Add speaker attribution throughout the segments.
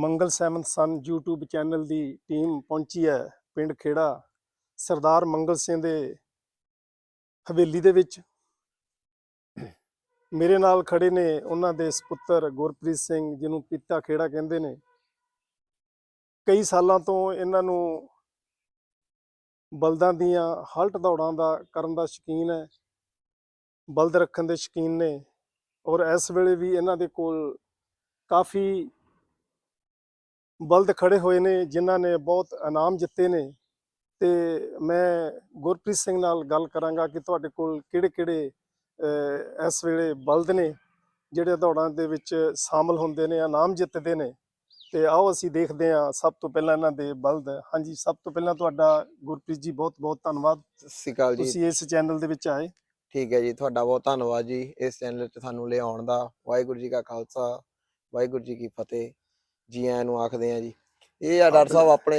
Speaker 1: ਮੰਗਲ seven ਸਨ, YouTube channel ਦੀ team ਪਹੁੰਚੀ ਹੈ ਪਿੰਡ ਖੇੜਾ, ਸਰਦਾਰ ਮੰਗਲ ਸਿੰਘ ਦੇ ਹਵੇਲੀ ਦੇ ਵਿੱਚ। ਮੇਰੇ ਨਾਲ ਖੜੇ ਨੇ ਉਹਨਾਂ ਦੇ ਸੁਪੁੱਤਰ ਗੁਰਪ੍ਰੀਤ ਸਿੰਘ, ਜਿਹਨੂੰ ਪੀਤਾ ਖੇੜਾ ਕਹਿੰਦੇ ਨੇ। ਕਈ ਸਾਲਾਂ ਤੋਂ ਇਹਨਾਂ ਨੂੰ ਬਲਦਾਂ ਦੀਆਂ ਹਲਟ ਦੌੜਾਂ ਦਾ ਕਰਨ ਦਾ ਸ਼ੌਕੀਨ ਹੈ, ਬਲਦ ਰੱਖਣ ਦੇ ਸ਼ੌਕੀਨ ਨੇ। ਔਰ ਇਸ ਵੇਲੇ ਵੀ ਇਹਨਾਂ ਦੇ ਕੋਲ ਕਾਫੀ ਬਲਦ ਖੜੇ ਹੋਏ ਨੇ ਜਿਨ੍ਹਾਂ ਨੇ ਬਹੁਤ ਇਨਾਮ ਜਿੱਤੇ ਨੇ। ਤੇ ਮੈਂ ਗੁਰਪ੍ਰੀਤ ਸਿੰਘ ਨਾਲ ਗੱਲ ਕਰਾਂਗਾ ਕਿ ਤੁਹਾਡੇ ਕੋਲ ਕਿਹੜੇ-ਕਿਹੜੇ ਇਸ ਵੇਲੇ ਬਲਦ ਨੇ ਜਿਹੜੇ ਦੌੜਾਂ ਦੇ ਵਿੱਚ ਸ਼ਾਮਲ ਹੁੰਦੇ ਨੇ ਇਨਾਮ ਜਿੱਤਦੇ ਨੇ। ਤੇ ਆਓ ਅਸੀਂ ਦੇਖਦੇ ਹਾਂ ਸਭ ਤੋਂ ਪਹਿਲਾਂ ਇਹਨਾਂ ਦੇ ਬਲਦ। ਹਾਂਜੀ ਸਭ ਤੋਂ ਪਹਿਲਾਂ ਤੁਹਾਡਾ ਗੁਰਪ੍ਰੀਤ ਜੀ ਬਹੁਤ-ਬਹੁਤ ਧੰਨਵਾਦ।
Speaker 2: ਸਤਿ ਸ਼੍ਰੀ ਅਕਾਲ ਜੀ।
Speaker 1: ਤੁਸੀਂ ਇਸ ਚੈਨਲ ਦੇ ਵਿੱਚ ਆਏ।
Speaker 2: ਠੀਕ ਹੈ ਜੀ ਤੁਹਾਡਾ ਬਹੁਤ ਧੰਨਵਾਦ ਜੀ। ਇਸ ਚੈਨਲ 'ਤੇ ਸਾਨੂੰ ਲਿਆਉਣ ਦਾ। ਵਾਹਿਗੁਰੂ ਜੀ ਕਾ ਖਾਲਸਾ ਵਾਹਿਗੁਰੂ ਜੀ ਕੀ ਫਤਿਹ। ਜੀ ਆਇਆਂ ਨੂੰ ਆਖਦੇ ਆ ਜੀ ਇਹ ਆ ਡਾਕਟਰ ਸਾਹਿਬ ਆਪਣੇ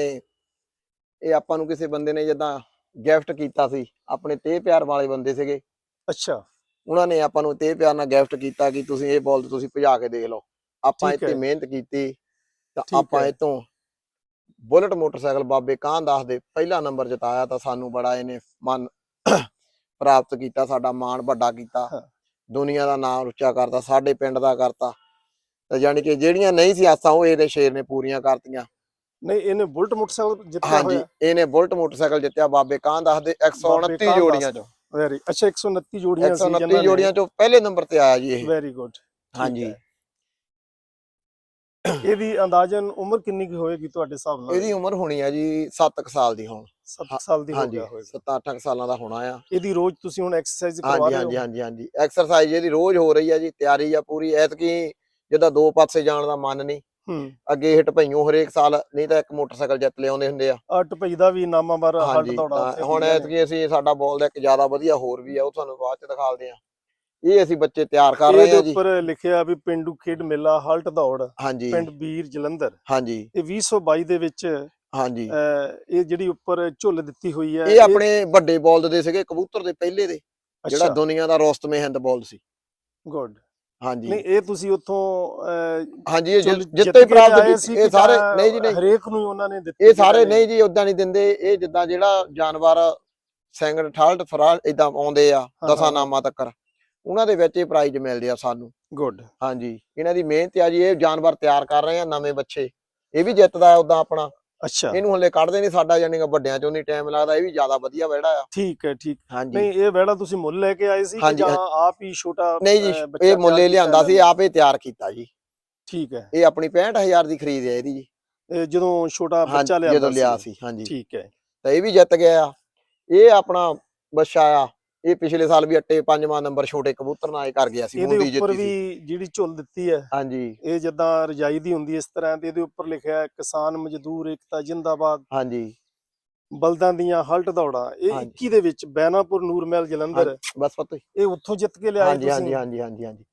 Speaker 2: ਇਹ ਆਪਾਂ ਨੂੰ ਕਿਸੇ ਬੰਦੇ ਨੇ ਜਦਾਂ ਗਿਫਟ ਕੀਤਾ ਸੀ ਆਪਣੇ ਤੇ ਪਿਆਰ ਵਾਲੇ ਬੰਦੇ ਸੀਗੇ
Speaker 1: ਅੱਛਾ
Speaker 2: ਉਹਨਾਂ ਨੇ ਆਪਾਂ ਨੂੰ ਤੇ ਪਿਆਰ ਨਾਲ ਗਿਫਟ ਕੀਤਾ ਕਿ ਤੁਸੀਂ ਇਹ ਬੋਲ ਤੁਸੀਂ ਭਜਾ ਕੇ ਦੇਖ ਲਓ ਆਪਾਂ ਇੱਥੇ। ਮਿਹਨਤ ਕੀਤੀ ਤਾਂ ਆਪਾਂ। ਇਹ ਤੋਂ ਬੁਲਟ ਮੋਟਰਸਾਈਕਲ ਬਾਬੇ ਕਾਂ ਦਾਸ ਦੇ ਪਹਿਲਾ ਨੰਬਰ ਜਿਤਾਇਆ ਤਾਂ ਸਾਨੂੰ ਬੜਾ ਇਹਨੇ ਮਨ ਪ੍ਰਾਪਤ ਕੀਤਾ ਸਾਡਾ ਮਾਣ ਵੱਡਾ ਕੀਤਾ। ਦੁਨੀਆ ਦਾ ਨਾਮ ਉੱਚਾ ਕਰਤਾ ਸਾਡੇ ਪਿੰਡ ਦਾ ਕਰਤਾ ਯਾਨੀ ਕਿ ਜਿਹੜੀਆਂ ਨਹੀਂ ਸੀ ਆਸਾਂ ਉਹ ਇਹਦੇ ਸ਼ੇਰ ਨੇ ਪੂਰੀਆਂ ਕਰਤੀਆਂ।
Speaker 1: ਨਹੀਂ ਇਹਨੇ ਬੁਲਟ ਮੋਟਰਸਾਈਕਲ ਜਿੱਤਿਆ
Speaker 2: ਹਾਂਜੀ
Speaker 1: ਹੋਇਆ।
Speaker 2: ਇਹਨੇ ਬੁਲਟ ਮੋਟਰਸਾਈਕਲ ਜਿੱਤਿਆ। ਬਾਬੇ ਕਾਂ ਦਾਸ ਦੇ
Speaker 1: ਬਾਬੇ
Speaker 2: 129
Speaker 1: ਕਾਂ
Speaker 2: ਜੋੜੀਆਂ ਚੋਂ।
Speaker 1: ਵੈਰੀ ਅੱਛਾ 129 ਜੋੜੀਆਂ ਸੀ
Speaker 2: 129 ਜੋੜੀਆਂ ਚੋਂ ਪਹਿਲੇ ਨੰਬਰ ਤੇ ਆਇਆ ਜੀ ਇਹ।
Speaker 1: ਵੈਰੀ ਗੁੱਡ
Speaker 2: ਹਾਂਜੀ।
Speaker 1: ਇਹਦੀ ਅੰਦਾਜ਼ਨ ਉਮਰ ਕਿੰਨੀ ਕੁ ਹੋਏਗੀ ਤੁਹਾਡੇ ਹਿਸਾਬ ਨਾਲ?
Speaker 2: ਇਹਦੀ ਉਮਰ ਹੋਣੀ ਆ ਜੀ 7 ਸਾਲ ਦੀ ਹੁਣ।
Speaker 1: 7 ਸਾਲ ਦੀ ਹੋ
Speaker 2: ਹਾਂਜੀ
Speaker 1: ਗਿਆ ਹੋਏਗਾ।
Speaker 2: 7-8 ਸਾਲਾਂ ਦਾ ਹੋਣਾ ਆ।
Speaker 1: ਇਹਦੀ ਰੋਜ਼ ਤੁਸੀਂ ਹੁਣ ਐਕਸਰਸਾਈਜ਼ ਕਰਵਾ
Speaker 2: ਹਾਂਜੀ
Speaker 1: ਰਹੇ
Speaker 2: ਹਾਂਜੀ
Speaker 1: ਹੋ?
Speaker 2: ਹਾਂਜੀ ਹਾਂਜੀ ਐਕਸਰਸਾਈਜ਼ ਇਹਦੀ ਰੋਜ਼ ਹੋ ਰਹੀ ਆ ਜੀ। ਤਿਆਰੀ ਆ ਪੂਰੀ। ਐਤਕੀ ਜਿੱਦਾਂ ਦੋ ਪਾਸੇ ਜਾਣ ਦਾ ਮਨ ਨਹੀਂ
Speaker 1: ਹੂੰ।
Speaker 2: ਅੱਗੇ ਹਿੱਟ ਭਈਓ ਹਰੇਕ ਸਾਲ ਨਹੀਂ ਤਾਂ ਇੱਕ ਮੋਟਰਸਾਈਕਲ ਜਿੱਤ ਲਿਆਉਂਦੇ ਹੁੰਦੇ ਆ।
Speaker 1: ਅਟ ਭਈ ਦਾ ਵੀ ਨਾਮਾ ਬਾਰ ਹੱਡ
Speaker 2: ਹਾਂਜੀ
Speaker 1: ਦੌੜਾ
Speaker 2: ਤਾਂ ਹੁਣ। ਐਤਕੀ ਅਸੀਂ ਸਾਡਾ ਬਾਲ ਦਾ ਇੱਕ ਜ਼ਿਆਦਾ ਵਧੀਆ ਹੋਰ ਵੀ ਆ ਉਹ ਤੁਹਾਨੂੰ ਬਾਅਦ ਚ ਦਿਖਾਲਦੇ ਆ। ਇਹ ਅਸੀਂ ਬੱਚੇ ਤਿਆਰ ਕਰ ਰਹੇ
Speaker 1: ਇਹਦੇ
Speaker 2: ਆ ਜੀ।
Speaker 1: ਉੱਪਰ ਲਿਖਿਆ ਵੀ ਪਿੰਡੂ ਖੇਡ ਮੇਲਾ ਹਲਟ ਦੌੜ
Speaker 2: ਹਾਂਜੀ।
Speaker 1: ਪਿੰਡ ਬੀਰ ਜਲੰਧਰ।
Speaker 2: ਹਾਂਜੀ।
Speaker 1: ਇਹ 2022 ਦੇ ਵਿੱਚ
Speaker 2: ਹਾਂਜੀ।
Speaker 1: ਅਹ, ਇਹ ਜਿਹੜੀ ਉੱਪਰ ਝੁੱਲ ਦਿੱਤੀ ਹੋਈ ਹੈ
Speaker 2: ਇਹ ਆਪਣੇ ਵੱਡੇ ਬਾਲ ਦੇ ਸੀਗੇ ਕਬੂਤਰ ਦੇ ਪਹਿਲੇ ਦੇ ਜਿਹੜਾ ਦੁਨੀਆ ਦਾ ਰੋਸਤਮੇ ਹਿੰਦ ਬਾਲ ਸੀ।
Speaker 1: ਗੁੱਡ।
Speaker 2: ਹਾਂਜੀ।
Speaker 1: ਨਹੀਂ ਇਹ ਤੁਸੀਂ ਉੱਥੋਂ
Speaker 2: ਹਾਂਜੀ
Speaker 1: ਜਿੱਤ
Speaker 2: ਪ੍ਰਾਪਤ ਇਹ ਸਾਰੇ ਨਹੀਂ ਜੀ ਨਹੀਂ।
Speaker 1: ਹਰੇਕ ਨੂੰ ਉਹਨਾਂ ਨੇ ਦਿੱਤੇ
Speaker 2: ਇਹ ਸਾਰੇ ਨਹੀਂ ਜੀ ਉਦਾਂ ਨਹੀਂ ਦਿੰਦੇ। ਇਹ ਜਿੱਦਾਂ ਜਿਹੜਾ ਜਾਨਵਰ ਸੈਂਗੜ ਠਾਲਟ ਫਰਾਲ ਇਦਾਂ ਆਉਂਦੇ ਆ ਦਸਾਂ। ਨਾਮਾਂ ਤੱਕਰ। ਉਹਨਾਂ ਦੇ ਵਿੱਚ ਇਹ ਪ੍ਰਾਈਜ਼ ਮਿਲਦੇ ਆ ਸਾਨੂੰ।
Speaker 1: ਗੁੱਡ
Speaker 2: ਹਾਂਜੀ। ਇਹਨਾਂ ਦੀ ਮਿਹਨਤ ਆ ਜੀ ਇਹ ਜਾਨਵਰ ਤਿਆਰ ਕਰ ਰਹੇ ਆ ਨਵੇਂ ਬੱਚੇ। ਇਹ ਵੀ ਜਿੱਤਦਾ ਉਦਾਂ ਆਪਣਾ।
Speaker 1: ਅੱਛਾ।
Speaker 2: ਇਹਨੂੰ ਹਲੇ ਕੱਢਦੇ ਨਹੀਂ ਸਾਡਾ ਜਾਨੀ ਕਿ ਵੱਡਿਆਂ ਚੋਂ ਨਹੀਂ ਟਾਈਮ ਲੱਗਦਾ ਇਹ ਵੀ ਜ਼ਿਆਦਾ ਵਧੀਆ ਵਿਹੜਾ ਆ।
Speaker 1: ਠੀਕ ਹੈ ਠੀਕ।
Speaker 2: ਹਾਂਜੀ।
Speaker 1: ਨਹੀਂ ਇਹ ਵਿਹੜਾ ਤੁਸੀਂ ਮੁੱਲ ਲੈ ਕੇ ਆਏ ਸੀ ਜਾਂ ਆਪ ਹੀ ਛੋਟਾ
Speaker 2: ਨਹੀਂ ਜੀ ਇਹ ਮੁੱਲੇ ਲਿਆਂਦਾ ਸੀ ਆਪੇ ਤਿਆਰ ਕੀਤਾ ਜੀ?
Speaker 1: ਠੀਕ ਹੈ।
Speaker 2: ਇਹ ਆਪਣੀ 65000 ਦੀ ਖਰੀਦ ਹੈ ਇਹਦੀ ਜੀ।
Speaker 1: ਜਦੋਂ ਛੋਟਾ ਬੱਚਾ ਲਿਆਂਦਾ
Speaker 2: ਜਦੋਂ ਲਿਆ ਸੀ। ਹਾਂਜੀ।
Speaker 1: ਠੀਕ ਹੈ।
Speaker 2: ਤਾਂ ਇਹ ਵੀ ਜਿੱਤ ਗਿਆ ਇਹ ਆਪਣਾ ਬੱਚਾ ਆ। ਇਹ ਪਿਛਲੇ ਸਾਲ ਵੀ ਅੱਟੇ ਪੰਜਵਾਂ ਨੰਬਰ ਛੋਟੇ ਕਬੂਤਰ ਨਾਲ ਇਹ ਕਰ ਗਿਆ ਸੀ
Speaker 1: ਇਹਦੇ
Speaker 2: ਮੁੰਡੀ
Speaker 1: ਉੱਪਰ
Speaker 2: ਜਿੱਤੀ ਸੀ
Speaker 1: ਵੀ ਜਿਹੜੀ ਝੁੱਲ ਦਿੱਤੀ ਹੈ
Speaker 2: ਹਾਂਜੀ।
Speaker 1: ਇਹ ਜਦਾਂ ਰਜਾਈ ਦੀ ਹੁੰਦੀ ਇਸ ਤਰ੍ਹਾਂ ਤੇ ਇਹਦੇ ਉੱਪਰ ਲਿਖਿਆ ਹੈ ਕਿਸਾਨ ਮਜ਼ਦੂਰ ਏਕਤਾ ਜਿੰਦਾਬਾਦ।
Speaker 2: ਹਾਂਜੀ।
Speaker 1: ਬਲਦਾਂ ਦੀਆਂ ਹਲਟ ਦੌੜਾਂ ਇਹ
Speaker 2: ਹਾਂਜੀ।
Speaker 1: 21 ਦੇ ਵਿੱਚ ਬੈਨਾਪੁਰ ਨੂਰਮਹਿਲ ਜਲੰਧਰ
Speaker 2: ਬਸ ਪਤਾ
Speaker 1: ਇਹ ਉੱਥੋਂ ਜਿੱਤ ਕੇ ਲਿਆਏ
Speaker 2: ਹਾਂਜੀ ਹਾਂਜੀ
Speaker 1: ਤੁਸੀਂ।
Speaker 2: ਹਾਂਜੀ ਹਾਂਜੀ ਹਾਂਜੀ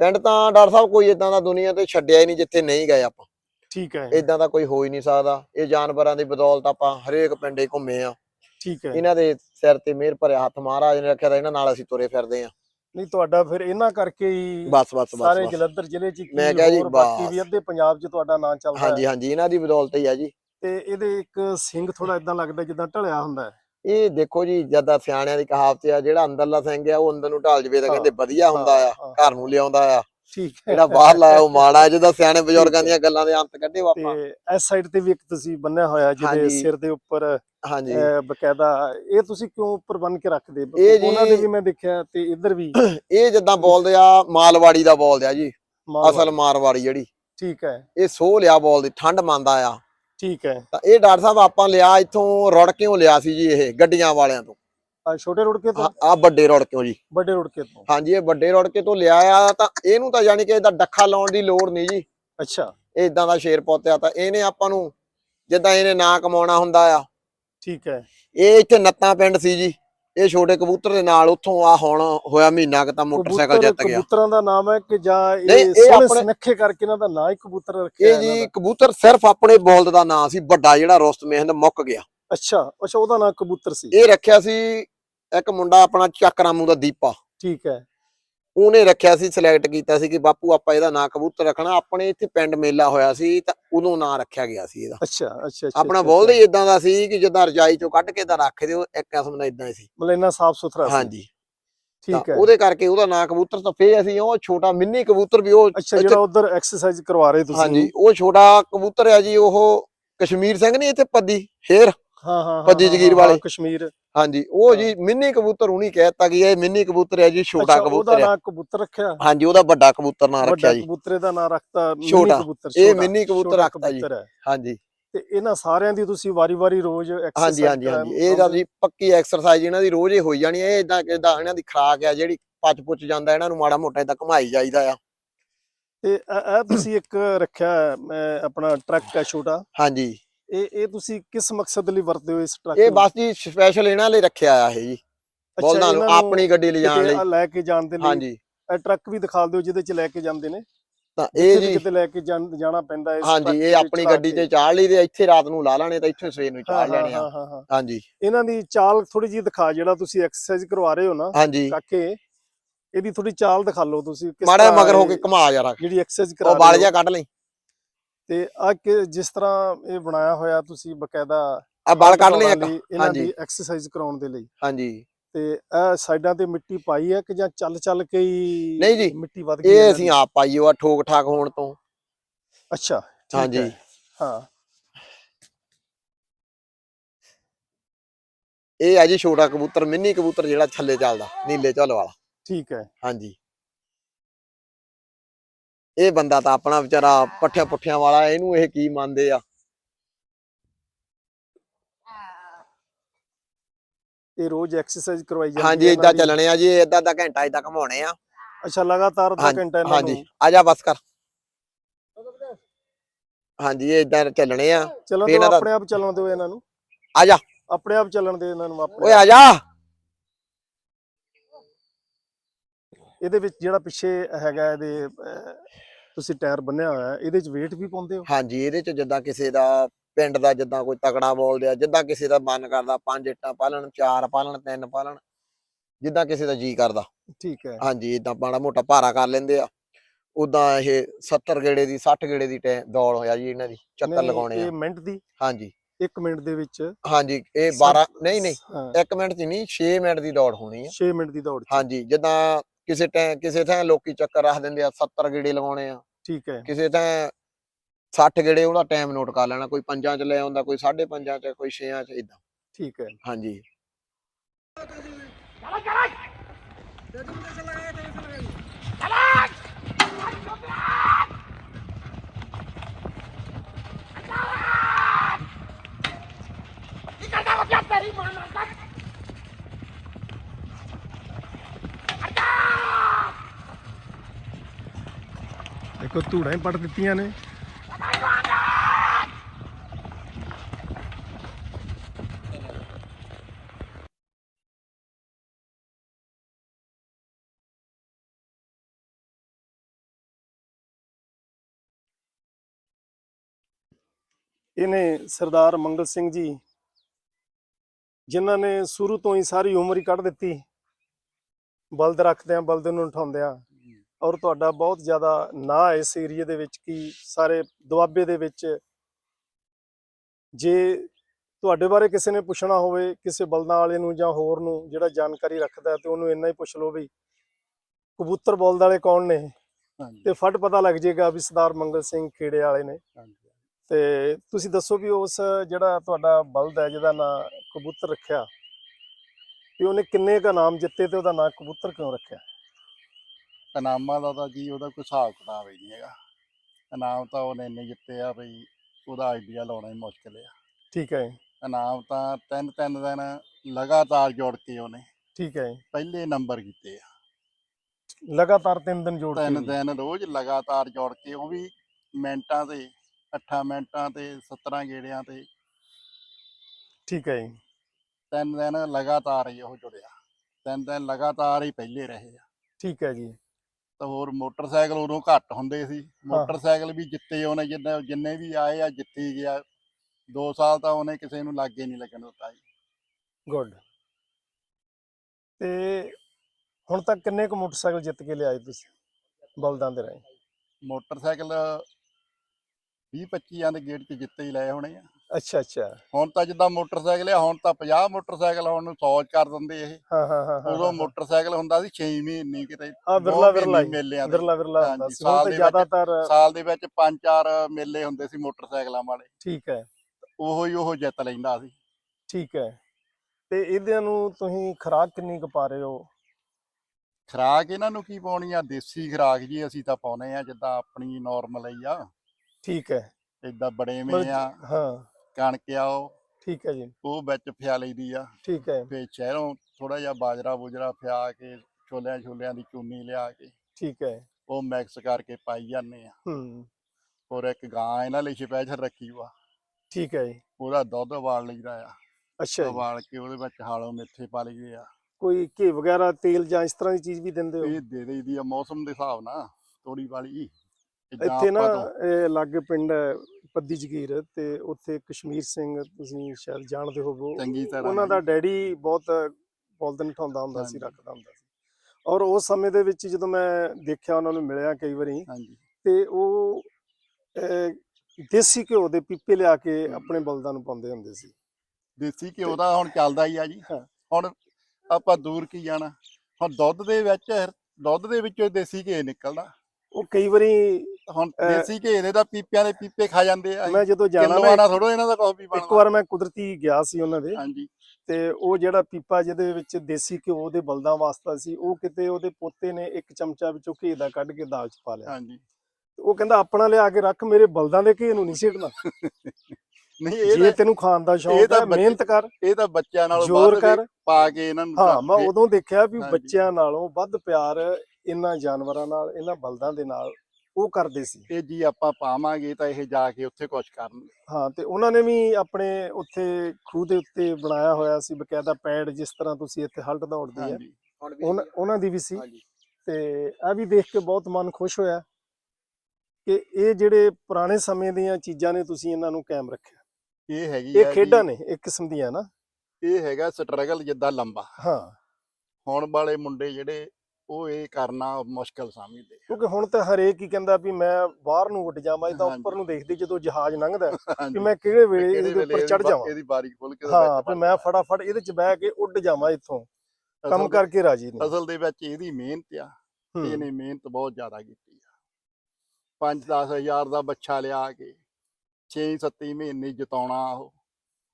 Speaker 2: ਪਿੰਡ ਤਾਂ ਡਾਕਟਰ ਸਾਹਿਬ ਕੋਈ ਇਦਾਂ ਦਾ ਦੁਨੀਆ ਤੇ ਛੱਡਿਆ ਹੀ ਨਹੀਂ ਜਿੱਥੇ ਨਹੀਂ ਗਏ ਆਪਾਂ।
Speaker 1: ਠੀਕ ਹੈ।
Speaker 2: ਇਦਾਂ ਦਾ ਕੋਈ ਹੋ ਹੀ ਨਹੀਂ ਸਕਦਾ। ਇਹ ਜਾਨਵਰਾਂ ਦੀ ਬਦੌਲਤ ਆਪਾਂ ਹਰੇਕ ਪਿੰਡੇ ਘੁੰਮੇ ਆ।
Speaker 1: ਠੀਕ ਹੈ
Speaker 2: ਇਹਨਾਂ ਦੇ ਸਿਰ ਤੇ ਮਿਹਰ ਭਰਿਆ ਹੱਥ ਮਹਾਰਾਜ ਨੇ ਰੱਖਿਆ ਤਾਂ ਇਹਨਾਂ ਨਾਲ ਅਸੀਂ ਤੁਰੇ ਫਿਰਦੇ ਆ
Speaker 1: ਨਹੀਂ ਤੁਹਾਡਾ ਫਿਰ ਇਹਨਾਂ ਕਰਕੇ ਹੀ
Speaker 2: ਬਸ ਬਸ ਬਸ
Speaker 1: ਸਾਰੇ। ਜਲੰਧਰ ਜ਼ਿਲ੍ਹੇ 'ਚ
Speaker 2: ਮੈਂ ਕਿਹਾ ਜੀ,
Speaker 1: ਬਾਕੀ ਵੀ। ਅੱਧੇ ਪੰਜਾਬ 'ਚ ਤੁਹਾਡਾ ਨਾਂ ਚੱਲਦਾ
Speaker 2: ਹਾਂਜੀ ਹਾਂਜੀ ਇਹਨਾਂ ਦੀ ਬਦੌਲਤ ਹੀ ਆ ਜੀ।
Speaker 1: ਤੇ ਇਹਦੇ ਇੱਕ ਸਿੰਘ ਥੋੜਾ ਇਦਾਂ ਲੱਗਦਾ ਜਿੱਦਾਂ ਢਲਿਆ ਹੁੰਦਾ ਹੈ।
Speaker 2: ਇਹ ਦੇਖੋ ਜੀ ਜਦਾਂ ਸਿਆਣਿਆਂ ਦੀ ਕਹਾਵਤ ਆ ਜਿਹੜਾ ਅੰਦਰਲਾ ਸਿੰਘ ਆ ਉਹ ਅੰਦਰ ਨੂੰ ਢਾਲ ਜਵੇ ਤਾਂ ਕਹਿੰਦੇ ਵਧੀਆ ਹੁੰਦਾ ਆ ਘਰ ਨੂੰ ਲਿਆਉਂਦਾ ਆ।
Speaker 1: ਠੀਕ ਹੈ।
Speaker 2: ਜਿਹੜਾ ਬਾਹਰ ਲਾਇਆ ਉਹ ਮਾੜਾ ਜਿਹਦਾ ਸਿਆਣੇ ਬਜ਼ੁਰਗਾਂ ਦੀਆਂ ਗੱਲਾਂ ਦੇ ਅੰਤ ਕੱਢੇ ਆਪਾਂ।
Speaker 1: ਤੇ ਇਸ ਸਾਈਡ ਤੇ ਵੀ ਇੱਕ ਤੁਸੀਂ ਬੰਨਿਆ ਹੋਇਆ ਜਿਹਦੇ। ਸਿਰ ਦੇ ਉੱਪਰ
Speaker 2: ਹਾਂਜੀ।
Speaker 1: ਬਕਾਇਦਾ ਇਹ ਤੁਸੀਂ ਕਿਉਂ ਉੱਪਰ ਬੰਨ ਕੇ ਰੱਖਦੇ? ਉਹਨਾਂ ਦੇ ਵੀ ਮੈਂ ਦੇਖਿਆ ਤੇ ਇੱਧਰ ਵੀ।
Speaker 2: ਇਹ ਜਿੱਦਾਂ ਬੋਲਦੇ ਆ ਮਾਲਵਾੜੀ ਦਾ ਬੋਲਦੇ ਆ ਜੀ। ਅਸਲ ਮਾਰਵਾੜੀ ਜਿਹੜੀ।
Speaker 1: ਠੀਕ ਹੈ।
Speaker 2: ਇਹ ਸੋਹ ਲਿਆ ਬੋਲਦੀ ਠੰਡ ਮੰਨਦਾ ਆ।
Speaker 1: ਠੀਕ ਹੈ।
Speaker 2: ਤਾਂ ਇਹ ਡਾਕਟਰ ਸਾਹਿਬ ਆਪਾਂ ਲਿਆ ਇੱਥੋਂ ਰੁੜ ਕਿਉਂ ਲਿਆ ਸੀ ਜੀ ਇਹ ਗੱਡੀਆਂ ਵਾਲਿਆਂ ਤੋਂ?
Speaker 1: ਛੋਟੇ ਰੁੜਕੇ ਤੋਂ?
Speaker 2: ਆ ਵੱਡੇ ਰੁੜ ਕਿਉਂ ਜੀ।
Speaker 1: ਵੱਡੇ ਰੁੜਕੇ ਤੋਂ।
Speaker 2: ਹਾਂਜੀ ਇਹ ਵੱਡੇ ਰੁੜ ਕੇ ਤੋਂ ਲਿਆ ਆ ਤਾਂ ਇਹਨੂੰ ਤਾਂ ਯਾਨੀ ਕਿ ਇਹਦਾ ਡੱਖਾ ਲਾਉਣ ਦੀ ਲੋੜ ਨਹੀਂ ਜੀ।
Speaker 1: ਅੱਛਾ।
Speaker 2: ਇਹ ਇਦਾਂ ਦਾ ਸ਼ੇਰ ਪੋਤਿਆ ਤਾਂ ਇਹਨੇ ਆਪਾਂ ਨੂੰ ਜਿੱਦਾਂ ਇਹਨੇ ਨਾਂ ਕਮਾਉਣਾ ਹੁੰਦਾ ਆ।
Speaker 1: ਠੀਕ ਹੈ।
Speaker 2: ਇਹ ਇੱਥੇ ਨੱਤਾਂ ਪਿੰਡ ਸੀ ਜੀ। ਇਹ ਛੋਟੇ ਕਬੂਤਰ ਦੇ ਨਾਲ ਉੱਥੋਂ ਆ ਹੁਣ ਹੋਇਆ ਮਹੀਨਾ ਕਿ ਤਾਂ ਮੋਟਰਸਾਈਕਲ ਜਿੱਤ ਗਿਆ।
Speaker 1: ਕਬੂਤਰਾਂ ਦਾ ਨਾਮ ਹੈ ਕਿ ਜਾਂ ਇਹ ਸੋਹਣੇ ਸੁਨੱਖੇ ਕਰਕੇ ਇਹਨਾਂ ਦਾ ਨਾਂ ਹੀ ਕਬੂਤਰ ਰੱਖਿਆ
Speaker 2: ਇਹ ਜੀ। ਕਬੂਤਰ ਸਿਰਫ ਆਪਣੇ ਬੋਲਦ ਦਾ ਨਾਂ ਸੀ ਵੱਡਾ ਜਿਹੜਾ ਰੁਸਤਮ ਹਿੰਦ ਮੁੱਕ ਗਿਆ।
Speaker 1: ਅੱਛਾ ਅੱਛਾ ਉਹਦਾ ਨਾਂ ਕਬੂਤਰ ਸੀ।
Speaker 2: ਇਹ ਰੱਖਿਆ ਸੀ ਇੱਕ ਮੁੰਡਾ ਆਪਣਾ ਚੱਕ ਰਾਮੂ ਦਾ ਦੀਪਾ।
Speaker 1: ਠੀਕ ਹੈ।
Speaker 2: ਉਹਨੇ ਰੱਖਿਆ ਸੀ ਸਿਲੈਕਟ ਕੀਤਾ ਸੀ ਕਿ ਬਾਪੂ ਆਪਾਂ ਇਹਦਾ ਨਾਂ ਕਬੂਤਰ ਰੱਖਣਾ। ਆਪਣੇ ਇੱਥੇ ਪਿੰਡ ਮੇਲਾ ਹੋਇਆ ਸੀ ਤਾਂ ਉਦੋਂ ਨਾਂ ਰੱਖਿਆ ਗਿਆ ਸੀ ਇਹਦਾ।
Speaker 1: ਅੱਛਾ ਅੱਛਾ
Speaker 2: ਆਪਣਾ ਬੋਲਦੇ ਹੀ ਇਦਾਂ ਦਾ ਸੀ ਕਿ ਜਿੱਦਾਂ ਰਜਾਈ ਚੋਂ ਕੱਢ ਕੇ ਤਾਂ ਰੱਖਦੇ ਉਹ ਇੱਕ ਕਿਸਮ ਦਾ ਇਦਾਂ ਹੀ ਸੀ।
Speaker 1: ਮਤਲਬ ਇੰਨਾ ਸਾਫ਼ ਸੁਥਰਾ ਸੀ।
Speaker 2: ਹਾਂਜੀ।
Speaker 1: ਠੀਕ ਹੈ।
Speaker 2: ਉਹਦੇ ਕਰਕੇ ਉਹਦਾ ਨਾਂ ਕਬੂਤਰ ਤਾਂ ਫੇ ਅਸੀਂ ਉਹ ਛੋਟਾ ਮਿੰਨੀ ਕਬੂਤਰ ਵੀ ਉਹ
Speaker 1: ਅੱਛਾ ਜਿਹੜਾ ਉਧਰ ਐਕਸਰਸਾਈਜ਼ ਕਰਵਾ ਰਹੇ ਤੁਸੀਂ।
Speaker 2: ਹਾਂਜੀ ਉਹ ਛੋਟਾ ਕਬੂਤਰ ਆ ਜੀ ਉਹ ਕਸ਼ਮੀਰ ਸਿੰਘ ਨਹੀਂ ਇੱਥੇ ਪੱਦੀ ਸ਼ੇਰ
Speaker 1: ਹਾਂ ਹਾਂ
Speaker 2: ਪੱਜੀ ਜਗੀਰ ਵਾਲੇ।
Speaker 1: ਕਸ਼ਮੀਰ।
Speaker 2: ਹਾਂਜੀ ਉਹ ਜੀ ਮਿੰਨੀ ਕਬੂਤਰ ਉਹਨੀ ਕਹਿਤਾ ਕਿ ਇਹ ਮਿੰਨੀ ਕਬੂਤਰ ਹੈ ਜੀ ਛੋਟਾ
Speaker 1: ਉਹਦਾ
Speaker 2: ਕਬੂਤਰ ਹੈ।
Speaker 1: ਨਾਂ ਕਬੂਤਰ ਰੱਖਿਆ?
Speaker 2: ਹਾਂਜੀ ਉਹਦਾ ਵੱਡਾ ਕਬੂਤਰ ਨਾਂ ਰੱਖਿਆ
Speaker 1: ਵੱਡਾ
Speaker 2: ਜੀ।
Speaker 1: ਕਬੂਤਰੇ ਦਾ ਨਾਂ ਰੱਖਤਾ ਮਿੰਨੀ
Speaker 2: ਛੋਟਾ।
Speaker 1: ਕਬੂਤਰ
Speaker 2: ਇਹ ਮਿੰਨੀ ਕਬੂਤਰ ਰੱਖਤਾ ਜੀ। ਹਾਂਜੀ।
Speaker 1: ਤੇ ਇਹਨਾਂ ਸਾਰਿਆਂ ਦੀ ਤੁਸੀਂ ਵਾਰੀ-ਵਾਰੀ ਰੋਜ਼ ਐਕਸਰਸਾਈਜ਼
Speaker 2: ਹਾਂਜੀ ਹਾਂਜੀ। ਇਹ ਤਾਂ ਜੀ ਪੱਕੀ ਐਕਸਰਸਾਈਜ਼ ਇਹਨਾਂ ਦੀ ਰੋਜ਼ ਹੀ ਹੋਈ ਜਾਣੀ ਹੈ। ਇਹ ਇਦਾਂ ਕਿਦਾਂ ਇਹਨਾਂ ਦੀ ਖਰਾਕ ਆ ਜਿਹੜੀ ਪਚ ਪੁੱਚ ਜਾਂਦਾ ਇਹਨਾਂ ਨੂੰ ਮਾੜਾ ਮੋਟਾ ਇਦਾਂ ਘੁਮਾਈ ਜਾਈਦਾ ਆ।
Speaker 1: ਤੇ ਇਹ ਤੁਸੀਂ ਇੱਕ ਰੱਖਿਆ ਆਪਣਾ ਟਰੱਕ ਹੈ ਛੋਟਾ।
Speaker 2: ਹਾਂਜੀ।
Speaker 1: ਇਹ ਇਹ ਤੁਸੀਂ ਕਿਸ ਮਕਸਦ ਲਈ ਵਰਤਦੇ ਹੋ ਇਸ ਟਰੱਕ
Speaker 2: ਇਹ? ਬਸ ਜੀ ਸਪੈਸ਼ਲ ਇਹਨਾਂ ਲਈ ਰੱਖਿਆ ਆ ਇਹ ਜੀ। ਬੋਲਦਾਂ ਨੂੰ ਆਪਣੀ ਗੱਡੀ ਲਿਜਾਣ ਲਈ।
Speaker 1: ਲੈ ਕੇ ਜਾਣ ਦੇ ਲਈ?
Speaker 2: ਹਾਂਜੀ।
Speaker 1: ਇਹ ਟਰੱਕ ਵੀ ਦਿਖਾ ਦਿਓ ਜਿਹਦੇ ਚ ਲੈ ਕੇ ਜਾਂਦੇ ਨੇ।
Speaker 2: ਤਾਂ
Speaker 1: ਇਹ
Speaker 2: ਜੀ
Speaker 1: ਕਿਤੇ ਲੈ ਕੇ ਜਾਣ- ਪੈਂਦਾ ਇਸ
Speaker 2: ਹਾਂਜੀ ਇਹ ਆਪਣੀ ਗੱਡੀ। ਤੇ ਚਾੜ ਲਈ ਤੇ ਇੱਥੇ ਰਾਤ ਨੂੰ ਲਾ ਲੈਣੇ ਤਾਂ ਇੱਥੇ ਸਵੇਰ ਨੂੰ ਚਾੜ ਲੈਣੇ ਆ। ਹਾਂਜੀ।
Speaker 1: ਇਹਨਾਂ ਦੀ ਚਾਲ ਥੋੜੀ ਜਿਹੀ ਦਿਖਾ ਜਿਹੜਾ ਤੁਸੀਂ ਐਕਸਰਸਾਈਜ਼ ਕਰਵਾ ਰਹੇ ਹੋ ਨਾ
Speaker 2: ਹਾਂਜੀ।
Speaker 1: ਕਾਕੇ ਇਹਦੀ ਥੋੜੀ ਚਾਲ ਦਿਖਾ ਲਓ ਤੁਸੀਂ ਕਿਸ
Speaker 2: ਮਾੜਾ ਮਗਰ ਹੋ ਕੇ ਘੁਮਾ ਜਰਾ
Speaker 1: ਜਿਹੜੀ ਐਕਸਰਸਾਈਜ਼ ਕਰਾ
Speaker 2: ਉਹ ਵਾਲ। ਜਿਹਾ ਕੱਢ ਲਈ।
Speaker 1: ਤੇ ਆ ਕਿ ਜਿਸ ਤਰ੍ਹਾਂ ਇਹ ਬਣਾਇਆ ਹੋਇਆ ਤੁਸੀਂ ਬਕਾਇਦਾ
Speaker 2: ਆ ਵਾਲ ਕੱਢ
Speaker 1: ਦੌੜਾਂ
Speaker 2: ਇੱਕ।
Speaker 1: ਇਹਨਾਂ। ਦੀ ਐਕਸਰਸਾਈਜ਼ ਕਰਾਉਣ ਦੇ ਲਈ।
Speaker 2: ਹਾਂਜੀ।
Speaker 1: ਤੇ ਇਹ ਸਾਈਡਾਂ ਤੇ ਮਿੱਟੀ ਪਾਈ ਹੈ ਕਿ ਜਾਂ ਚੱਲ ਚੱਲ ਕੇ ਹੀ
Speaker 2: ਨਹੀਂ ਜੀ,
Speaker 1: ਮਿੱਟੀ ਵੱਧ ਗਈ
Speaker 2: ਇਹ ਅਸੀਂ? ਆਪ ਪਾਈਓ ਆ ਠੋਕ ਠਾਕ ਹੋਣ ਤੋਂ।
Speaker 1: ਅੱਛਾ
Speaker 2: ਹਾਂਜੀ
Speaker 1: ਹੈ, ਹਾਂ।
Speaker 2: ਇਹ ਆ ਜੀ ਛੋਟਾ ਕਬੂਤਰ ਮਿੰਨੀ ਕਬੂਤਰ ਜਿਹੜਾ ਥੱਲੇ ਚੱਲਦਾ ਨੀਲੇ ਝੁੱਲ ਵਾਲਾ।
Speaker 1: ਠੀਕ ਹੈ।
Speaker 2: ਹਾਂਜੀ। ਇਹ ਬੰਦਾ ਤਾਂ ਆਪਣਾ ਵਿਚਾਰਾ ਪੱਠਿਆਂ ਪੁੱਠਿਆਂ ਵਾਲਾ ਇਹਨੂੰ ਇਹ ਕੀ ਮੰਨਦੇ ਆ?
Speaker 1: ਇਹ ਰੋਜ਼ ਐਕਸਰਸਾਈਜ਼ ਕਰਵਾਈ ਜਾਂਦੀ
Speaker 2: ਹਾਂਜੀ ਇਦਾਂ? ਚੱਲਣੇ ਆ ਜੀ ਇਦਾਂ ਦਾ ਘੰਟਾ ਇਦਾਂ ਘਮਾਉਣੇ ਆ।
Speaker 1: ਅੱਛਾ ਲਗਾਤਾਰ ਅੱਧਾ
Speaker 2: ਹਾਂਜੀ,
Speaker 1: ਘੰਟਾ ਇਹਨਾਂ
Speaker 2: ਹਾਂਜੀ। ਆ ਜਾ ਬਸ ਕਰ। ਹਾਂਜੀ ਇਹ ਇਦਾਂ ਚੱਲਣੇ ਆ। ਦਾ-
Speaker 1: ਆਪਣੇ ਆਪ ਚੱਲਣ ਦਿਓ ਇਹਨਾਂ ਨੂੰ।
Speaker 2: ਆ ਜਾ।
Speaker 1: ਆਪਣੇ ਆਪ ਚੱਲਣ ਦੇ ਇਹਨਾਂ ਨੂੰ ਆਪਣੇ
Speaker 2: ਓਏ ਆ ਜਾ।
Speaker 1: ਇਹਦੇ ਵਿੱਚ ਜਿਹੜਾ ਪਿੱਛੇ ਹੈਗਾ ਇਹਦੇ ਤੁਸੀਂ ਟਾਇਰ ਬੰਨਿਆ ਹੋਇਆ ਹੈ ਇਹਦੇ ਚ weight ਵੀ ਪਾਉਂਦੇ ਹੋ?
Speaker 2: ਹਾਂਜੀ ਇਹਦੇ ਚ ਜਿੱਦਾਂ ਕਿਸੇ ਦਾ ਪਿੰਡ ਦਾ ਜਿੱਦਾਂ ਕੋਈ ਤਕੜਾ ਬੋਲਦੇ ਆ ਜਿੱਦਾਂ ਕਿਸੇ ਦਾ ਮਨ ਕਰਦਾ ਪੰਜ ਇੱਟਾਂ ਪਾਲਣ ਚਾਰ ਪਾਲਣ ਤਿੰਨ ਪਾਲਣ ਜਿੱਦਾਂ ਕਿਸੇ ਦਾ ਜੀ ਕਰਦਾ।
Speaker 1: ਠੀਕ ਹੈ।
Speaker 2: ਹਾਂਜੀ ਇਦਾਂ ਮਾੜਾ ਮੋਟਾ ਭਾਰਾ ਕਰ ਲੈਂਦੇ ਆ। ਉਦਾਂ ਇਹ 70 ਗੇੜੇ ਦੀ 60 ਗੇੜੇ ਦੀ ਟੈ- ਦੌੜ ਹੋਇਆ ਜੀ ਇਹਨਾਂ ਦੀ ਚੱਕਰ
Speaker 1: ਨਹੀਂ,
Speaker 2: ਲਗਾਉਣੇ ਆ।
Speaker 1: ਇਹ ਮਿੰਟ ਦੀ?
Speaker 2: ਹਾਂਜੀ।
Speaker 1: 1 ਮਿੰਟ ਦੇ ਵਿੱਚ?
Speaker 2: ਹਾਂਜੀ ਇਹ 12
Speaker 1: ਸੱਤ-
Speaker 2: ਨਹੀਂ ਨਹੀਂ
Speaker 1: ਹਾਂ।
Speaker 2: 1 ਮਿੰਟ ਦੀ ਨਹੀਂ 6 ਮਿੰਟ ਦੀ ਦੌੜ ਹੋਣੀ ਆ।
Speaker 1: 6 ਮਿੰਟ ਦੀ ਦੌੜ ਚ।
Speaker 2: ਹਾਂਜੀ ਜਿੱਦਾਂ ਕਿਸੇ ਟੈ ਕਿਸੇ ਥਾਂ ਲੋਕੀ ਚੱਕਰ ਰੱਖ ਦਿੰਦੇ ਆ 70 ਗੇੜੇ ਲਗਾਉਣੇ ਆ।
Speaker 1: ਠੀਕ ਹੈ।
Speaker 2: ਕਿਸੇ ਥਾਂ 60 ਗੇੜੇ ਉਹਦਾ ਟਾਈਮ ਨੋਟ ਕਰ ਲੈਣਾ ਕੋਈ ਪੰਜਾਂ ਚ ਲੈ ਆਉਂਦਾ ਕੋਈ 5.5 ਚ ਕੋਈ 6 ਚ ਇਦਾਂ
Speaker 1: ਠੀਕ ਹੈ।
Speaker 2: ਹਾਂਜੀ।
Speaker 1: ਦੇਖੋ ਧੂੜਾਂ ਹੀ ਪੜ ਦਿੱਤੀਆਂ ਨੇ। ਇਹਨੇ ਸਰਦਾਰ ਮੰਗਲ ਸਿੰਘ ਜੀ, ਜਿਨ੍ਹਾਂ ਨੇ ਸ਼ੁਰੂ ਤੋਂ ਹੀ ਸਾਰੀ ਉਮਰ ਹੀ ਕੱਢ ਦਿੱਤੀ। ਬਲਦ ਰੱਖਦਿਆਂ ਬਲਦ ਨੂੰ ਉਠਾਉਂਦਿਆਂ ਔਰ ਤੁਹਾਡਾ ਬਹੁਤ ਜ਼ਿਆਦਾ ਨਾਂ ਹੈ ਇਸ ਏਰੀਏ ਦੇ ਵਿੱਚ ਕਿ ਸਾਰੇ ਦੁਆਬੇ ਦੇ ਵਿੱਚ ਜੇ ਤੁਹਾਡੇ ਬਾਰੇ ਕਿਸੇ ਨੇ ਪੁੱਛਣਾ ਹੋਵੇ ਕਿਸੇ ਬਲਦਾਂ ਵਾਲੇ ਨੂੰ ਜਾਂ ਹੋਰ ਨੂੰ ਜਿਹੜਾ ਜਾਣਕਾਰੀ ਰੱਖਦਾ ਤੇ ਉਹਨੂੰ ਇੰਨਾ ਹੀ ਪੁੱਛ ਲਓ ਵੀ ਕਬੂਤਰ ਬਲਦ ਵਾਲੇ ਕੌਣ ਨੇ? ਤੇ ਫਟ ਪਤਾ ਲੱਗ ਜਾਏਗਾ ਵੀ ਸਰਦਾਰ ਮੰਗਲ ਸਿੰਘ ਖੇੜੇ ਵਾਲੇ ਨੇ। ਤੇ ਤੁਸੀਂ ਦੱਸੋ ਵੀ ਉਸ ਜਿਹੜਾ ਤੁਹਾਡਾ ਬਲਦ ਹੈ ਜਿਹਦਾ ਨਾਂ ਕਬੂਤਰ ਰੱਖਿਆ ਵੀ ਉਹਨੇ ਕਿੰਨੇ ਕ ਨਾਮ ਜਿੱਤੇ ਤੇ ਉਹਦਾ ਨਾਂ ਕਬੂਤਰ ਕਿਉਂ ਰੱਖਿਆ?
Speaker 3: ਇਨਾਮਾਂ ਦਾ ਤਾਂ ਜੀ ਉਹਦਾ ਕੋਈ ਹਿਸਾਬ ਕਿਤਾਬ ਹੀ ਨਹੀਂ ਹੈਗਾ। ਇਨਾਮ ਤਾਂ ਉਹਨੇ ਇੰਨੇ ਜਿੱਤੇ ਆ ਬਈ ਉਹਦਾ ਆਈਡੀਆ ਲਾਉਣਾ ਹੀ ਮੁਸ਼ਕਿਲ ਆ।
Speaker 1: ਠੀਕ ਹੈ
Speaker 3: ਇਨਾਮ ਤਾਂ ਤਿੰਨ ਤਿੰਨ ਦਿਨ ਲਗਾਤਾਰ ਜੋੜ ਕੇ ਉਹਨੇ
Speaker 1: ਠੀਕ ਹੈ
Speaker 3: ਪਹਿਲੇ ਨੰਬਰ ਕੀਤੇ ਆ।
Speaker 1: ਲਗਾਤਾਰ ਤਿੰਨ ਦਿਨ ਜੋੜ ਕੇ
Speaker 3: ਤਿੰਨ। ਦਿਨ ਰੋਜ਼ ਲਗਾਤਾਰ ਜੋੜ ਕੇ ਉਹ ਵੀ ਮਿੰਟਾਂ ਤੇ 8 ਮਿੰਟਾਂ ਤੇ 17 ਗੇੜਿਆਂ ਤੇ।
Speaker 1: ਠੀਕ ਹੈ
Speaker 3: ਤਿੰਨ ਦਿਨ ਲਗਾਤਾਰ ਹੀ ਉਹ ਜੁੜਿਆ। ਤਿੰਨ ਦਿਨ ਲਗਾਤਾਰ ਹੀ ਪਹਿਲੇ ਰਹੇ ਆ।
Speaker 1: ਠੀਕ ਹੈ ਜੀ।
Speaker 3: ਤਾਂ ਹੋਰ ਮੋਟਰਸਾਈਕਲ ਉਦੋਂ ਘੱਟ ਹੁੰਦੇ ਸੀ। ਮੋਟਰਸਾਈਕਲ ਵੀ ਜਿੱਤੇ ਉਹਨੇ ਜਿੰਨੇ ਜਿੰਨੇ ਵੀ ਆਏ ਆ ਜਿੱਤੀ ਗਿਆ। 2 ਸਾਲ ਤਾਂ ਉਹਨੇ ਕਿਸੇ ਨੂੰ ਲਾਗੇ ਨਹੀਂ ਲੱਗਣ ਦਿੱਤਾ ਜੀ।
Speaker 1: ਗੁੱਡ ਤੇ ਹੁਣ ਤੱਕ ਕਿੰਨੇ ਕੁ ਮੋਟਰਸਾਈਕਲ ਜਿੱਤ ਕੇ ਲਿਆਏ ਤੁਸੀਂ? ਬਲਦਾਂ ਦੇ ਰਾਹੀਂ।
Speaker 3: ਮੋਟਰਸਾਈਕਲ 20 25 ਦੇ ਗੇਟ 'ਚ ਜਿੱਤੇ ਹੀ ਲਏ ਹੋਣੇ ਆ।
Speaker 1: ਅੱਛਾ ਅੱਛਾ।
Speaker 3: ਹੁਣ ਤਾਂ ਜਿੱਦਾਂ ਮੋਟਰਸਾਈਕਲ ਆ ਹੁਣ ਤਾਂ 50 ਮੋਟਰਸਾਈਕਲ ਹੁਣ ਨੂੰ 100 ਕਰ ਦਿੰਦੇ ਇਹ।
Speaker 1: ਹਾਂ ਹਾਂ ਹਾਂ ਹਾਂ,
Speaker 3: ਉਦੋਂ ਮੋਟਰਸਾਈਕਲ ਹੁੰਦਾ ਸੀ 6 ਮਹੀਨੇ ਕਿਤੇ
Speaker 1: ਆ ਵਿਰਲਾ ਵਿਰਲਾ
Speaker 3: ਮੇਲਿਆਂ ਦੇ।
Speaker 1: ਵਿਰਲਾ ਵਿਰਲਾ ਹੁੰਦਾ ਸੀ। ਹੁਣ ਤੇ ਜ਼ਿਆਦਾਤਰ
Speaker 3: ਸਾਲ ਦੇ ਵਿੱਚ ਪੰਜ ਚਾਰ ਮੇਲੇ ਹੁੰਦੇ ਸੀ ਮੋਟਰਸਾਈਕਲਾਂ ਵਾਲੇ।
Speaker 1: ਠੀਕ ਹੈ।
Speaker 3: ਉਹੋ ਹੀ ਉਹ ਜਿੱਤ ਲੈਂਦਾ ਸੀ।
Speaker 1: ਠੀਕ ਹੈ। ਤੇ ਇਹਦਿਆਂ ਨੂੰ ਤੁਸੀਂ ਖਰਾਕ ਕਿੰਨੀ ਕੁ ਪਾ ਰਹੇ ਹੋ?
Speaker 3: ਖਰਾਕ ਇਹਨਾਂ ਨੂੰ ਕੀ ਪਾਉਣੀ ਆ? ਦੇਸੀ ਖਰਾਕ ਜੀ ਅਸੀਂ ਤਾਂ ਪਾਉਨੇ ਆ ਜਿੱਦਾਂ ਆਪਣੀ ਨਾਰਮਲ ਹੀ ਆ।
Speaker 1: ਠੀਕ ਹੈ।
Speaker 3: ਇਦਾਂ ਬੜੇ
Speaker 1: ਮਤਲਬ
Speaker 3: ਮੇ ਆ।
Speaker 1: ਹਾਂ।
Speaker 3: ਕਣਕ ਆ ਉਹ
Speaker 1: ਠੀਕ ਹੈ ਜੀ।
Speaker 3: ਉਹ ਵਿੱਚ ਫਿਆ ਲਈਦੀ ਆ।
Speaker 1: ਠੀਕ ਹੈ।
Speaker 3: ਫੇ ਸ਼ਹਿਰੋਂ ਥੋੜਾ ਜਿਹਾ ਬਾਜਰਾ ਬੁਜਰਾ ਫਿਆ ਕੇ ਛੋਲਿਆਂ ਛੋਲਿਆਂ ਦੀ ਚੂਨੀ ਲਿਆ ਕੇ
Speaker 1: ਠੀਕ ਹੈ।
Speaker 3: ਉਹ ਮਿਕਸ ਕਰਕੇ ਪਾਈ ਜਾਂਦੇ ਆ।
Speaker 1: ਹੂੰ।
Speaker 3: ਔਰ ਇੱਕ ਗਾਂ ਇਹਨਾਂ ਲਈ ਸਪੈਸ਼ਲ ਰੱਖੀ ਵਾ।
Speaker 1: ਠੀਕ ਹੈ ਜੀ।
Speaker 3: ਉਹਦਾ ਦੁੱਧ ਉਬਾਲ ਲਈਦਾ ਆ।
Speaker 1: ਅੱਛਾ ਜੀ।
Speaker 3: ਉਬਾਲ ਕੇ ਉਹਦੇ ਵਿੱਚ ਹਾਲੋਂ ਮਿੱਠੇ ਪਾ ਲਈਦੇ ਆ।
Speaker 1: ਕੋਈ ਘੀ ਵਗੈਰਾ ਤੇਲ ਜਾਂ ਇਸ ਤਰ੍ਹਾਂ ਦੀ ਚੀਜ਼ ਵੀ ਦਿੰਦੇ ਹੋ?
Speaker 3: ਇਹ ਦੇ ਦੇਈਦੀ ਆ ਮੌਸਮ ਦੇ ਹਿਸਾਬ ਨਾਲ ਤੋੜੀ ਵਾਲੀ।
Speaker 1: ਇੱਥੇ ਨਾ ਲਾਗੇ ਪਿੰਡ ਪੱਦੀ ਜਗੀਰ ਤੇ ਉੱਥੇ ਕਸ਼ਮੀਰ ਸਿੰਘ ਤੁਸੀਂ ਸ਼ਾਇਦ ਜਾਣਦੇ ਹੋਵੋ
Speaker 3: ਚੰਗੀ ਤਰ੍ਹਾਂ
Speaker 1: ਉਹਨਾਂ ਦਾ ਡੈਡੀ ਬਹੁਤ ਬੋਲਦਨ ਉਠਾਉਂਦਾ ਹੁੰਦਾ ਸੀ। ਰੱਖਦਾ ਹੁੰਦਾ ਸੀ। ਔਰ ਉਸ ਸਮੇਂ ਦੇ ਵਿੱਚ ਜਦੋਂ ਮੈਂ ਦੇਖਿਆ ਉਹਨਾਂ ਨੂੰ ਮਿਲਿਆ ਕਈ ਵਾਰੀ ਤੇ ਉਹ ਦੇਸੀ ਘਿਓ ਦੇ ਪੀਪੇ ਲਿਆ ਕੇ। ਆਪਣੇ ਬਲਦਾਂ ਨੂੰ ਪਾਉਂਦੇ ਹੁੰਦੇ ਸੀ।
Speaker 3: ਦੇਸੀ ਘਿਓ ਦਾ ਹੁਣ ਚੱਲਦਾ ਹੀ ਆ ਜੀ। ਹੁਣ ਆਪਾਂ ਦੂਰ ਕੀ ਜਾਣਾ? ਹੁਣ ਦੁੱਧ ਦੇ ਵਿੱਚ ਦੁੱਧ ਦੇ ਵਿੱਚੋਂ ਦੇਸੀ ਘੀ ਨਿਕਲਦਾ।
Speaker 1: ਉਹ ਕਈ ਵਾਰੀ
Speaker 3: ਹੁਣ ਦੇਸੀ ਘੀ ਦੇ ਪੀਪਿਆਂ ਦੇ ਪੀਪੇ ਖਾ ਜਾਂਦੇ ਆ
Speaker 1: ਮੈਂ ਜਦੋਂ ਜਾਣਾ ਨਾ
Speaker 3: ਥੋੜੋ ਇਹਨਾਂ ਦਾ ਕੁਝ ਵੀ
Speaker 1: ਇੱਕ
Speaker 3: ਬਣਦਾ
Speaker 1: ਵਾਰ ਮੈਂ ਕੁਦਰਤੀ ਗਿਆ ਸੀ ਉਹਨਾਂ ਦੇ।
Speaker 3: ਹਾਂਜੀ।
Speaker 1: ਤੇ ਉਹ ਜਿਹੜਾ ਪੀਪਾ ਜਿਹਦੇ ਵਿੱਚ ਦੇਸੀ ਘਿਓ ਦੇ ਬਲਦਾਂ ਵਾਸਤਾ ਸੀ ਉਹ ਕਿਤੇ ਉਹਦੇ ਪੋਤੇ ਨੇ ਇੱਕ ਚਮਚਾ ਵਿੱਚੋਂ ਘੀ ਦਾ ਕੱਢ ਕੇ ਦਾਲ ਚ ਪਾ ਲਿਆ।
Speaker 3: ਹਾਂਜੀ।
Speaker 1: ਉਹ ਕਹਿੰਦਾ ਆਪਣਾ ਲਿਆ ਕੇ ਰੱਖ ਮੇਰੇ ਬਲਦਾਂ ਦੇ ਘੀ ਨੂੰ ਨਹੀਂ ਛੇੜਨਾ
Speaker 3: ਨਹੀਂ ਇਹ
Speaker 1: ਜੇ ਤੈਨੂੰ ਖਾਣ ਦਾ ਸ਼ੌਂਕ ਹੈ ਮਿਹਨਤ ਕਰ।
Speaker 3: ਇਹ ਤਾਂ ਬੱਚਿਆਂ ਨਾਲੋਂ
Speaker 1: ਜ਼ੋਰ ਕਰ।
Speaker 3: ਪਾ ਕੇ ਇਹਨਾਂ ਨੂੰ
Speaker 1: ਹਾਂ ਮੈਂ ਉਦੋਂ ਦੇਖਿਆ ਵੀ। ਬੱਚਿਆਂ ਨਾਲੋਂ ਵੱਧ ਪਿਆਰ ਇਹਨਾਂ ਜਾਨਵਰਾਂ ਨਾਲ ਇਹਨਾਂ ਬਲਦਾਂ ਦੇ ਨਾਲ ਉਹ ਕਰਦੇ ਸੀ।
Speaker 3: ਇਹ ਜੀ ਆਪਾਂ ਪਾਵਾਂਗੇ ਤਾਂ ਇਹ ਜਾ ਕੇ ਉੱਥੇ ਕੁਝ ਕਰਨਗੇ।
Speaker 1: ਹਾਂ ਤੇ ਉਹਨਾਂ ਨੇ ਵੀ ਆਪਣੇ ਉੱਥੇ ਖੂਹ ਦੇ ਉੱਤੇ ਬਣਾਇਆ ਹੋਇਆ ਸੀ ਬਕਾਇਦਾ ਪੈਡ ਜਿਸ ਤਰ੍ਹਾਂ ਤੁਸੀਂ ਇੱਥੇ ਹਲਟ ਦੌੜਦੀ ਹੈ। ਉਹਨਾਂ ਦੀ ਵੀ ਸੀ। ਤੇ ਇਹ ਵੀ ਦੇਖ ਕੇ ਬਹੁਤ ਮਨ ਖੁਸ਼ ਹੋਇਆ ਕਿ ਇਹ ਜਿਹੜੇ ਪੁਰਾਣੇ ਸਮੇਂ ਦੀਆਂ ਚੀਜ਼ਾਂ ਨੇ ਤੁਸੀਂ ਇਹਨਾਂ ਨੂੰ ਕਾਇਮ ਰੱਖਿਆ।
Speaker 3: ਇਹ ਹੈਗੀ
Speaker 1: ਇਹ
Speaker 3: ਆ
Speaker 1: ਖੇਡਾਂ ਨੇ ਇੱਕ ਕਿਸਮ ਦੀਆਂ ਨਾ।
Speaker 3: ਇਹ ਹੈਗਾ ਸਟਰਗਲ ਜਿੱਦਾਂ ਲੰਬਾ।
Speaker 1: ਹਾਂ।
Speaker 3: ਹੁਣ ਵਾਲੇ ਮੁੰਡੇ ਜਿਹੜੇ ਉਹ ਇਹ ਕਰਨਾ ਮੁਸ਼ਕਲ ਸਮਝਦੇ ਆ।
Speaker 1: ਕਿਉਂਕਿ ਹੁਣ ਤਾਂ ਹਰੇਕ ਹੀ ਕਹਿੰਦਾ ਵੀ ਮੈਂ ਬਾਹਰ ਨੂੰ ਉੱਡ ਜਾਵਾਂ ਇਹਦਾ
Speaker 3: ਹਾਂਜੀ।
Speaker 1: ਉੱਪਰ ਨੂੰ ਦੇਖਦੀ ਜਦੋਂ ਜਹਾਜ਼ ਲੰਘਦਾ ਹੈ, ਕਿ
Speaker 3: ਹਾਂਜੀ।
Speaker 1: ਮੈਂ ਕਿਹੜੇ ਵੇਲੇ
Speaker 3: ਕਿਹੜੇ
Speaker 1: ਇਹਦੇ ਉੱਪਰ ਚੜ
Speaker 3: ਇਹਦੀ ਬਾ-
Speaker 1: ਜਾਵਾਂ
Speaker 3: ਇਹਦੀ ਬਾਰੀ ਖੋਲ ਕੇ ਉਹਦੇ
Speaker 1: ਹਾਂ
Speaker 3: ਵਿੱਚ
Speaker 1: ਵੀ ਮੈਂ। ਫਟਾਫਟ ਇਹਦੇ ਚ ਬਹਿ ਕੇ ਉੱਡ ਜਾਵਾਂ ਇੱਥੋਂ ਕੰਮ ਕਰਕੇ ਰਾਜੀ ਨਹੀਂ
Speaker 3: ਅਸਲ ਦੇ ਵਿੱਚ ਇਹਦੀ ਮਿਹਨਤ ਆ
Speaker 1: ਹੂੰ,
Speaker 3: ਇਹਨੇ ਮਿਹਨਤ ਬਹੁਤ ਜ਼ਿਆਦਾ ਕੀਤੀ ਆ 5-10 ਹਜ਼ਾਰ ਦਾ ਬੱਚਾ ਲਿਆ ਕੇ 6-7 ਮਹੀਨੇ ਜਿਤਾਉਣਾ ਉਹ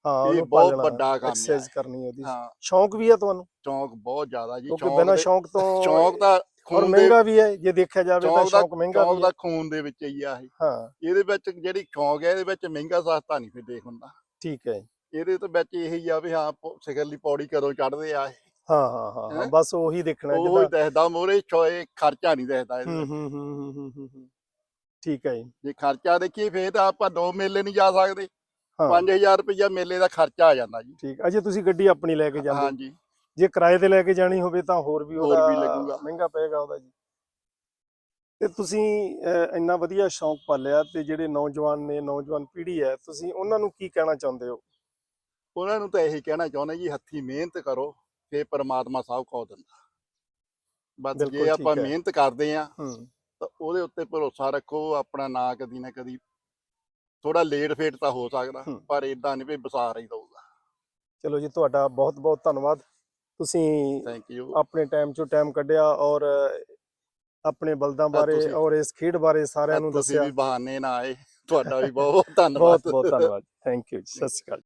Speaker 1: ਹਾਂ
Speaker 3: ਇਹ
Speaker 1: ਉਹਨੂੰ
Speaker 3: ਬਹੁਤ
Speaker 1: ਪਾਲਣਾ
Speaker 3: ਵੱਡਾ ਕੰਮ ਆ।
Speaker 1: ਐਕਸਰਸਾਈਜ਼। ਕਰਨੀ ਉਹਦੀ।
Speaker 3: ਹਾਂ।
Speaker 1: ਸ਼ੌਂਕ ਵੀ ਹੈ ਤੁਹਾਨੂੰ?
Speaker 3: ਚੌਂਕ ਬਹੁਤ ਜ਼ਿਆਦਾ ਜੀ
Speaker 1: ਕਿਉਂਕਿ ਬਿਨਾਂ
Speaker 3: ਦੇ-
Speaker 1: ਸ਼ੌਂਕ ਤੋਂ
Speaker 3: ਚੌਂਕ ਦਾ
Speaker 1: ਔਰ
Speaker 3: ਖੂਨ ਦੇ
Speaker 1: ਮਹਿੰਗਾ ਵੀ ਹੈ ਜੇ ਦੇਖਿਆ ਜਾਵੇ ਤਾਂ
Speaker 3: ਚੌਂਕ ਦਾ
Speaker 1: ਸ਼ੌਂਕ ਮਹਿੰਗਾ
Speaker 3: ਚੌਂਕ
Speaker 1: ਵੀ
Speaker 3: ਦਾ
Speaker 1: ਹੈ।
Speaker 3: ਖੂਨ ਦੇ ਵਿੱਚ ਹੀ ਆ ਇਹ।
Speaker 1: ਹਾਂ।
Speaker 3: ਇਹਦੇ ਵਿੱਚ ਜਿਹੜੀ ਚੌਂਕ ਹੈ ਇਹਦੇ ਵਿੱਚ ਮਹਿੰਗਾ ਸਸਤਾ ਨਹੀਂ ਫਿਰ ਦੇਖ ਹੁੰਦਾ।
Speaker 1: ਠੀਕ ਹੈ
Speaker 3: ਇਹਦੇ ਤੋਂ ਵਿੱਚ ਇਹੀ ਆ ਵੀ ਹਾਂ ਪ- ਪੌੜੀ ਕਦੋਂ ਚੜ੍ਹਦੇ ਆ ਇਹ।
Speaker 1: ਹਾਂ ਹਾਂ ਹਾਂ ਹਾਂ
Speaker 3: ਹੈਂ?
Speaker 1: ਬਸ ਉਹੀ ਦੇਖਣਾ
Speaker 3: ਉਹ ਹੀ ਦੱਸਦਾ ਮੋਰੇ ਚੋਏ ਖਰਚਾ ਨਹੀਂ ਦੱਸਦਾ ਇਹਦੇ
Speaker 1: ਹੂੰ
Speaker 3: ਵਿੱਚ।
Speaker 1: ਹੂੰ ਹੂੰ ਹੂੰ ਹੂੰ ਹੂੰ, ਹੂੰ। ਠੀਕ ਹੈ ਜੀ।
Speaker 3: ਜੇ ਖਰਚਾ ਦੇਖੀਏ ਫੇਰ ਤਾਂ ਆਪਾਂ ਦੋ ਮੇਲੇ ਨਹੀਂ ਜਾ ਸਕਦੇ।
Speaker 1: ਹਾਂ।
Speaker 3: 5000 ਰੁਪਇਆ ਮੇਲੇ ਦਾ ਖਰਚਾ ਆ ਜਾਂਦਾ ਜੀ।
Speaker 1: ਠੀਕ ਅਜੇ ਤੁਸੀਂ ਗੱਡੀ ਆਪਣੀ ਲੈ ਕੇ ਜਾਂਦੇ ਹੋ।
Speaker 3: ਹਾਂਜੀ।
Speaker 1: ਜੇ ਕਿਰਾਏ ਤੇ ਲੈ ਕੇ ਜਾਣੀ ਹੋਵੇ ਤਾਂ ਹੋਰ ਵੀ
Speaker 3: ਹੋਰ
Speaker 1: ਉਹਦਾ
Speaker 3: ਵੀ ਲੱਗੂਗਾ।
Speaker 1: ਮਹਿੰਗਾ ਪਏਗਾ ਉਹਦਾ ਜੀ। ਤੇ ਤੁਸੀਂ ਅਹ, ਇੰਨਾ ਵਧੀਆ ਸ਼ੌਂਕ ਪਾਲਿਆ ਤੇ ਜਿਹੜੇ ਨੌਜਵਾਨ ਨੇ ਨੌਜਵਾਨ ਪੀੜ੍ਹੀ ਹੈ ਤੁਸੀਂ ਉਹਨਾਂ ਨੂੰ ਕੀ ਕਹਿਣਾ ਚਾਹੁੰਦੇ ਹੋ?
Speaker 3: ਉਹਨਾਂ ਨੂੰ ਤਾਂ ਇਹੀ ਕਹਿਣਾ ਚਾਹੁੰਦੇ ਜੀ ਹੱਥੀ ਮਿਹਨਤ ਕਰੋ ਫੇਰ ਪਰਮਾਤਮਾ ਸਭ ਕੁਝ ਦਿੰਦਾ। ਬਸ
Speaker 1: ਬਿਲਕੁਲ
Speaker 3: ਜੇ
Speaker 1: ਠੀਕ
Speaker 3: ਆਪਾਂ
Speaker 1: ਹੈ।
Speaker 3: ਮਿਹਨਤ ਕਰਦੇ ਆ
Speaker 1: ਹੂੰ।
Speaker 3: ਤਾਂ ਉਹਦੇ ਉੱਤੇ ਭਰੋਸਾ ਰੱਖੋ ਆਪਣਾ ਨਾਂ ਕਦੀ ਨਾ ਕਦੀ ਥੋੜਾ ਲੇਟ ਫੇਟ ਤਾਂ ਹੋ ਸਕਦਾ। ਪਰ ਇਦਾਂ ਨਹੀਂ ਵੀ ਬਸਾਰ ਹੀ ਦਊਗਾ
Speaker 1: ਚਲੋ ਜੀ ਤੁਹਾਡਾ ਬਹੁਤ ਬਹੁਤ ਧੰਨਵਾਦ। ਤੁਸੀਂ
Speaker 3: ਥੈਂਕ ਯੂ
Speaker 1: ਆਪਣੇ ਟਾਈਮ ਚੋਂ ਟਾਈਮ ਕੱਢਿਆ ਔਰ ਆਪਣੇ ਬਲਦਾਂ ਬਾਰੇ
Speaker 3: ਤੁਸੀਂ-
Speaker 1: ਔਰ ਇਸ ਖੇਡ ਬਾਰੇ ਸਾਰਿਆਂ ਨੂੰ
Speaker 3: ਤੁਸੀਂ
Speaker 1: ਦੱਸਿਆ।
Speaker 3: ਵੀ ਬਹਾਨੇ ਨਾ ਆਏ। ਤੁਹਾਡਾ ਵੀ ਬਹੁਤ ਬਹੁਤ
Speaker 1: ਬਹੁਤ
Speaker 3: ਧੰਨਵਾਦ।
Speaker 1: ਬਹੁਤ ਧੰਨਵਾਦ ਥੈਂਕ ਯੂ ਸਤਿ ਸ਼੍ਰੀ ਅਕਾਲ।